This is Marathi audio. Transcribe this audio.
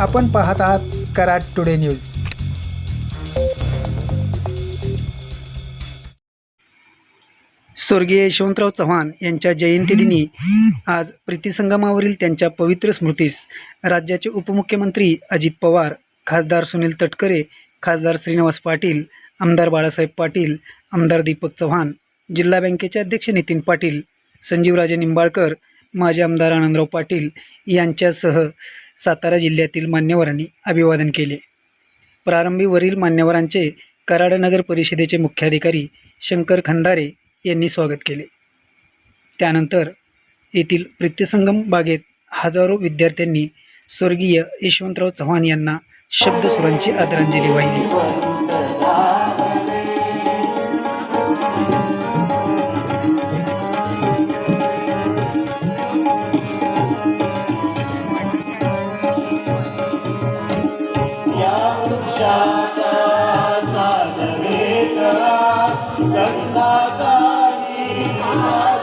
आपण पाहत आहात कराड टुडे न्यूज. स्वर्गीय यशवंतराव चव्हाण यांच्या जयंतीदिनी आज प्रीतिसंगमावरील त्यांच्या पवित्र स्मृतीस राज्याचे उपमुख्यमंत्री अजित पवार खासदार सुनील तटकरे खासदार श्रीनिवास पाटील आमदार बाळासाहेब पाटील आमदार दीपक चव्हाण जिल्हा बँकेचे अध्यक्ष नितीन पाटील संजीवराजे निंबाळकर माजी आमदार आनंदराव पाटील यांच्यासह सातारा जिल्ह्यातील मान्यवरांनी अभिवादन केले. प्रारंभी वरील मान्यवरांचे कराड नगर परिषदेचे मुख्याधिकारी शंकर खंदारे यांनी स्वागत केले. त्यानंतर येथील प्रीत्यसंगम बागेत हजारो विद्यार्थ्यांनी स्वर्गीय यशवंतराव चव्हाण यांना शब्दसुरांची आदरांजली वाहिली. गंगा गंधाचा